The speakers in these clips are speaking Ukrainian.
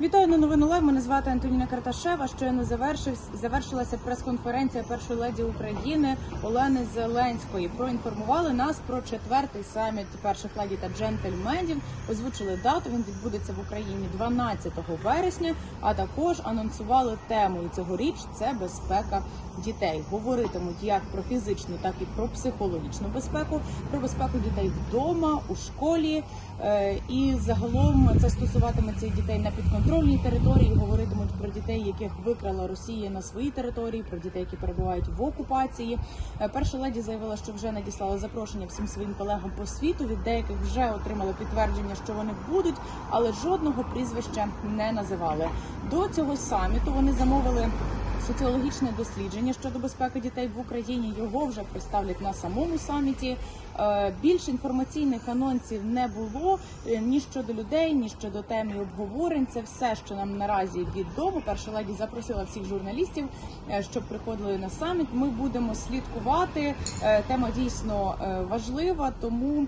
Вітаю на новину Лайв. Мене звати Антоніна Карташева. Щойно завершив завершилася прес-конференція першої леді України Олени Зеленської. Проінформували нас про четвертий саміт перших леді та джентльменів. Озвучили дату. Він відбудеться в Україні 12 вересня. А також анонсували тему і цьогоріч це безпека дітей. Говоритимуть як про фізичну, так і про психологічну безпеку, про безпеку дітей вдома, у школі. Е, І загалом це стосуватиметься і дітей на підконтрольній території. Говоритимуть про дітей, яких викрала Росія на своїй території, про дітей, які перебувають в окупації. Е, Перша леді заявила, що вже надіслала запрошення всім своїм колегам по світу. Від деяких вже отримали підтвердження, що вони будуть, але жодного прізвища не називали. До цього саміту вони замовили. Соціологічне дослідження щодо безпеки дітей в Україні його вже представлять на самому саміті. Е, Більш інформаційних анонсів не було е, ні щодо людей, ні щодо тем і обговорень. Це все, що нам наразі відомо. Перша леді запросила всіх журналістів, е, щоб приходили на саміт. Ми будемо слідкувати. Тема дійсно важлива, тому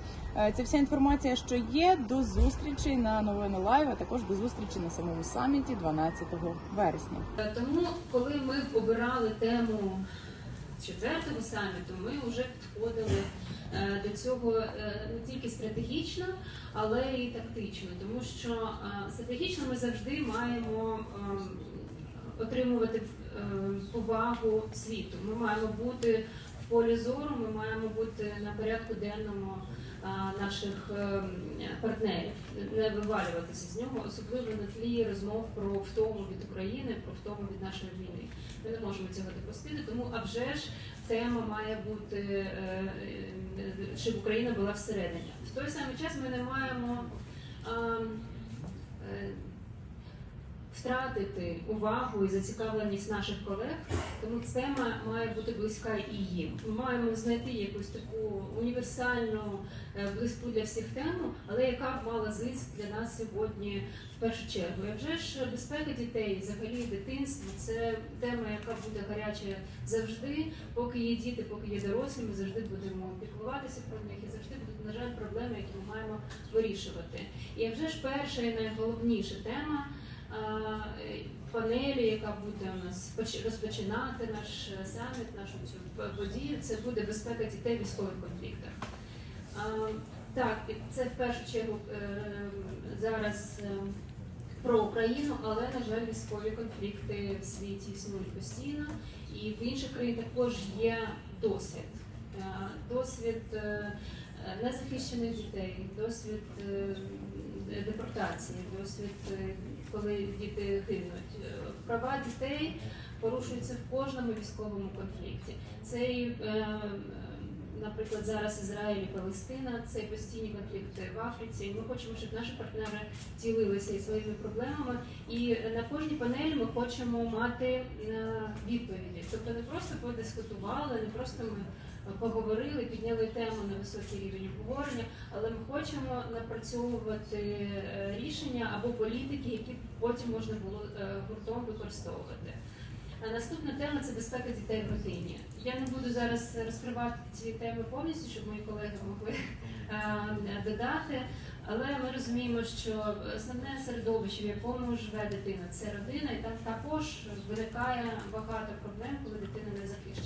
це вся інформація, що є. До зустрічі на новини лайв, а також до зустрічі на самому саміті 12 вересня. Тому, коли ми обирали тему четвертого саміту, ми вже підходили е, до цього е, не тільки стратегічно, але і тактично, тому що е, стратегічно ми завжди маємо ем, отримувати повагу світу. Ми маємо бути полі зору, ми маємо бути на порядку денному наших ем, партнерів, не вивалюватися з нього, особливо на тлі розмов про втому від України, про втому від нашої війни. Ми не можемо цього допустити, тому а вже ж тема має бути, е, е, щоб Україна була всередині. В той самий час ми не маємо. Втратити увагу і зацікавленість наших колег, тому тема має бути близька і їм. Ми маємо знайти якусь таку універсальну, е, близьку для всіх тему, але яка б мала зиск для нас сьогодні в першу чергу. І вже ж безпека дітей, взагалі дитинство, це тема, яка буде гаряча завжди. Поки є діти, поки є дорослі, ми завжди будемо піклуватися про них і завжди будуть, на жаль, проблеми, які ми маємо вирішувати. І вже ж перша і найголовніша тема панелі, яка буде у нас розпочинати наш е, саміт, нашу цю подію, це буде безпека дітей військових конфліктах. Так, це в першу чергу е, зараз е, про Україну, але на жаль, військові конфлікти в світі існують постійно, і в інших країнах також є досвід. Е, Досвід е, е, незахищених дітей, досвід е, депортації, досвід, е, коли діти гинуть. Е, Права дітей порушуються в кожному військовому конфлікті. Цей, наприклад, зараз Ізраїль і Палестина, це постійні конфлікти в Африці. Ми хочемо, щоб наші партнери ділилися і своїми проблемами. І на кожній панелі ми хочемо мати відповіді. Тобто не просто подискутували, не просто ми поговорили, підняли тему на високий рівень обговорення, але ми хочемо напрацьовувати е, рішення або політики, які потім можна було е, гуртом використовувати. Наступна тема це безпека дітей в родині. Я не буду зараз розкривати ці теми повністю, щоб мої колеги могли е, додати. Але ми розуміємо, що основне середовище, в якому живе дитина, це родина, і там також виникає багато проблем, коли дитина не захищена.